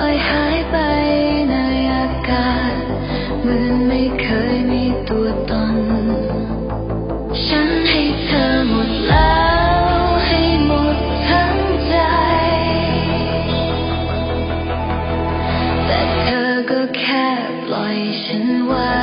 อยหายไปในอากาศเหมือนไม่เคยมีตัวตน ฉันให้เธอหมดแล้วให้หมดทั้งใจ แต่เธอก็แค่ปล่อยฉันไว้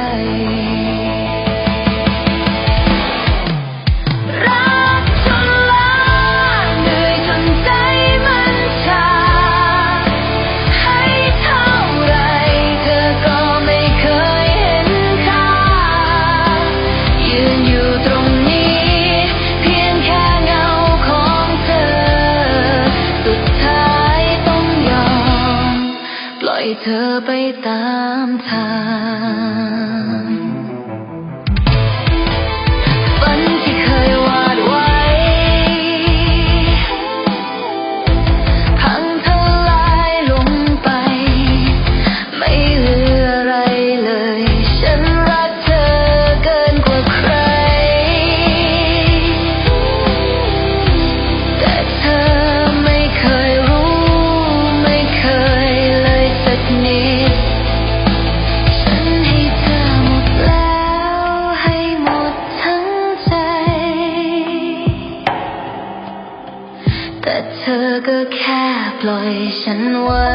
เธอไปตามทาง ก็แค่ปล่อยฉันไว้